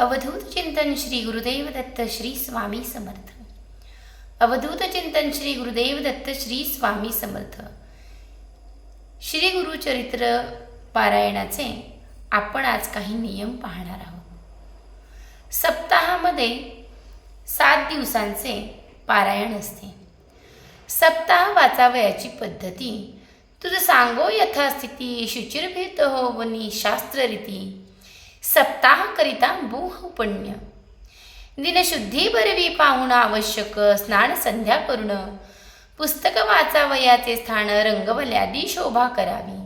अवधूत चिंतन श्री गुरुदेव दत्त श्री स्वामी समर्थ. अवधूत चिंतन श्री गुरुदेव दत्त श्री स्वामी समर्थ. श्री गुरुचरित्र पारायणाचे आपण आज काही नियम पाहणार आहोत. सप्ताहामध्ये सात दिवसांचे पारायण असते. सप्ताह वाचावयाची पद्धती तुझं सांगो यथास्थिती शुचिर्भीत हो वनी शास्त्ररीती सप्ताहकरिता बुह पुण्य दिनशुद्धी बरवी पाहुणं आवश्यक स्नान संध्या करून पुस्तक वाचावयाचे स्थान रंगवल्यादी शोभा करावी.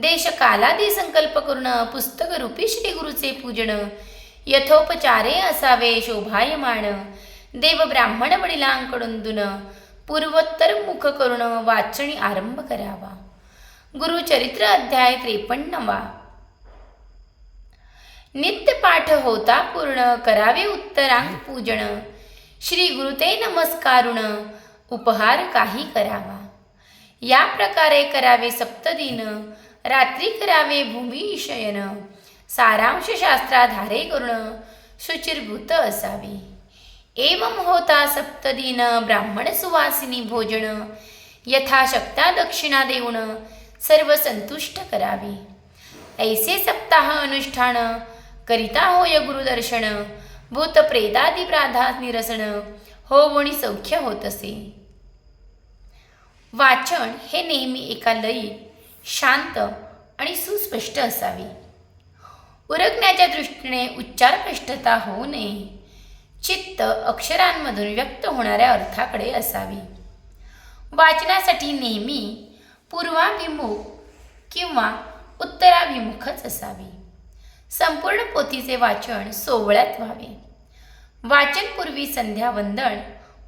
देश कालादी संकल्प करून पुस्तक रूपी श्री गुरुचे पूजन यथोपचारे असावे शोभायमान. देव ब्राह्मण वडिलांकडून दुन पूर्वोत्तर मुख करून वाचणी आरंभ करावा. गुरुचरित्र अध्याय त्रेपन्नवा. नित्य पाठ होता पूर्ण करावे उत्तरांग पूजन. श्री गुरुते नमस्कारुण. उपहार काही करावा. या प्रकारे करावे सप्तदिन. रात्री करावे भूमी शयन. सारांश शास्त्राधारे करून शुचिर्भूत असावे. एवं होता सप्तदिन ब्राह्मण सुवासिनी भोजन. यथाशक्ता दक्षिणा देऊन सर्व संतुष्ट करावे. ऐसे सप्ताह अनुष्ठान करिता होय गुरुदर्शन भूत प्रेदादी प्राधा निरसन हो वणी सौख्य होत असे वाचन हे नेहमी एका लयीत शांत आणि सुस्पष्ट असावे. उरकण्याच्या दृष्टीने उच्चारपृष्ठता होऊ नये. चित्त अक्षरांमधून व्यक्त होणाऱ्या अर्थाकडे असावे. वाचनासाठी नेहमी पूर्वाभिमुख किंवा उत्तराभिमुखच असावे. संपूर्ण पोथीचे वाचन सोवळ्यात व्हावे. वाचनपूर्वी संध्यावंदन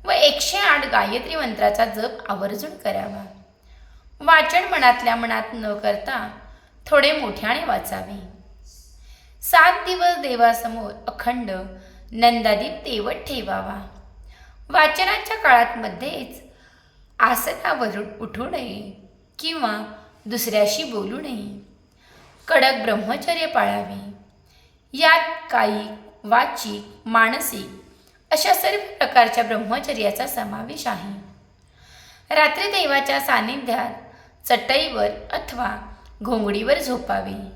व एकशे आठ गायत्री मंत्राचा जप आवर्जून करावा. वाचन मनातल्या मनात न करता थोडे मोठ्याने वाचावे. सात दिवस देवासमोर अखंड नंदादीप तेवत ठेवावा. वाचनाच्या काळात मध्येच आसनावरून उठू नये किंवा दुसऱ्याशी बोलू नये. कडक ब्रह्मचर्य पाळावे. यात कायिक वाचिक मानसिक अशा सर्व प्रकारच्या ब्रह्मचर्याचा समावेश आहे. रात्री देवाच्या सानिध्यात चटईवर अथवा घोंगडीवर झोपावे.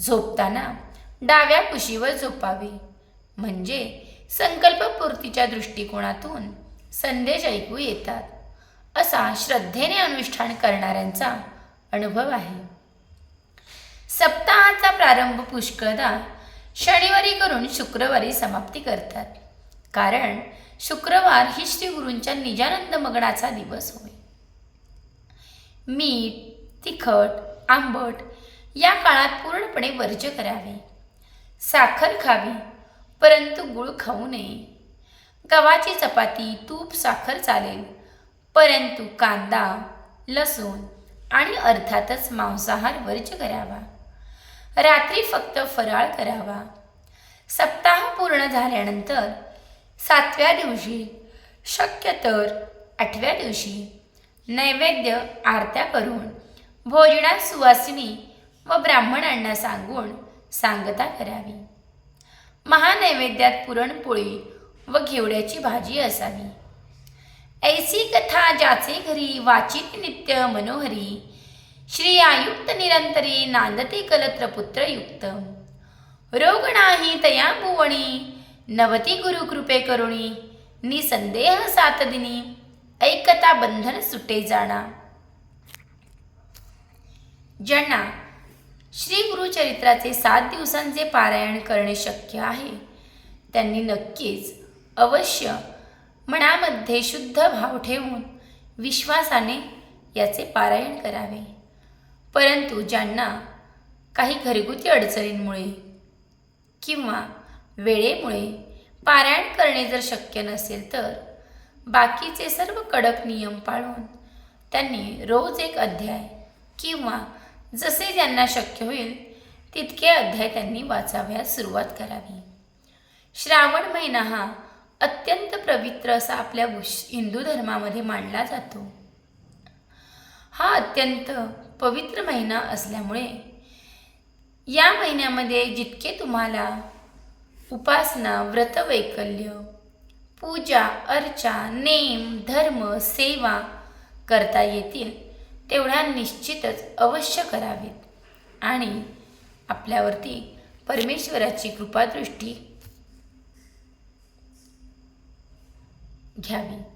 झोपताना डाव्या कुशीवर झोपावे. म्हणजे संकल्पपूर्तीच्या दृष्टिकोनातून संदेश ऐकू येतात. असा श्रद्धेने अनुष्ठान करणाऱ्यांचा अनुभव आहे. सप्ताहाचा प्रारंभ पुष्कळदा शनिवारी करून शुक्रवारी समाप्ती करतात. कारण शुक्रवार ही श्री गुरूंच्या निजानंद मगनाचा दिवस होय. मीठ तिखट आंबट या काळात पूर्णपणे वर्ज्य करावे. साखर खावी परंतु गुळ खाऊ नये. गव्हाची चपाती तूप साखर चालेल परंतु कांदा लसूण आणि अर्थातच मांसाहार वर्ज्य करावा. रात्री फक्त फराळ करावा. सप्ताह पूर्ण झाल्यानंतर सातव्या दिवशी शक्य तर आठव्या दिवशी नैवेद्य आरत्या करून भोजनात सुवासिनी व ब्राह्मणांना सांगून सांगता करावी. महानैवेद्यात पुरणपोळी व घेवड्याची भाजी असावी. ऐसी कथा ज्याचे घरी वाचित नित्य मनोहरी श्री आयुक्त निरंतरी नांदते कलत्र युक्त. रोग नाही तया भुवणी नवती गुरु कृपे करुणी निसंदेह सातदिनी ऐकता बंधन सुटे जाणा. ज्यांना श्री गुरुचरित्राचे सात दिवसांचे पारायण करणे शक्य आहे त्यांनी नक्कीच अवश्य मनामध्ये शुद्ध भाव ठेवून विश्वासाने याचे पारायण करावे. परंतु ज्यांना काही घरगुती अडचणींमुळे किंवा वेळेमुळे पारायण करणे जर शक्य नसेल तर बाकीचे सर्व कडक नियम पाळून त्यांनी रोज एक अध्याय किंवा जसे ज्यांना शक्य होईल तितके अध्याय त्यांनी वाचाव्यास सुरुवात करावी. श्रावण महिना हा अत्यंत पवित्र असा आपल्या हिंदू धर्मामध्ये मानला जातो. हा अत्यंत पवित्र महिना असल्यामुळे या महिन्यामध्ये जितके तुम्हाला उपासना व्रतवैकल्य पूजा अर्चा नेम धर्म सेवा करता येतील तेवढ्या निश्चितच अवश्य करावेत. आणि आपल्यावरती परमेश्वराची कृपादृष्टी घ्यावी.